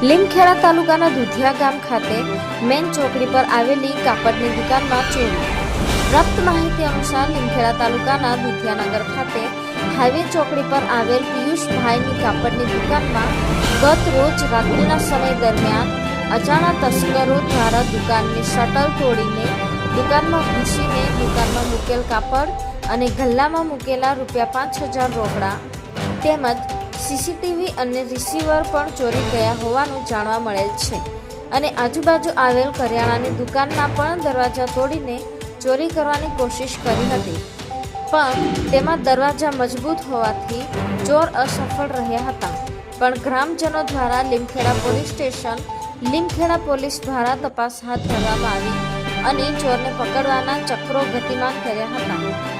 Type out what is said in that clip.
લીમખેડા તાલુકાના દુધિયા ગામ ખાતે મેન ચોકડી પર આવેલી કાપડની દુકાનમાં ચોરી. પ્રાપ્ત માહિતી અનુસાર લીમખેડા તાલુકાના દુધિયાનગર ખાતે હાઈવે ચોકડી પર આવેલ પિયુષભાઈની કાપડની દુકાનમાં ગત રોજ રાત્રિના સમય દરમિયાન અજાણા તસ્કરો દ્વારા દુકાનની શટર તોડીને દુકાનમાં ઘૂસીને દુકાનમાં મૂકેલ કાપડ અને ગલ્લામાં મૂકેલા રૂપિયા પાંચ હજાર રોકડા તેમજ સીસીટીવી અને રિસીવર પણ ચોરી ગયા હોવાનું જાણવા મળેલ છે. અને આજુબાજુ આવેલ કરિયાણાની દુકાનના પણ દરવાજા તોડીને ચોરી કરવાની કોશિશ કરી હતી. પણ તેમાં દરવાજા મજબૂત હોવાથી ચોર અસફળ રહ્યા હતા. પણ ગ્રામજનો દ્વારા Limkheda police station, Limkheda police દ્વારા તપાસ હાથ ધરવામાં આવી અને ચોરને પકડવાના ચક્રો ગતિમાન કર્યા હતા.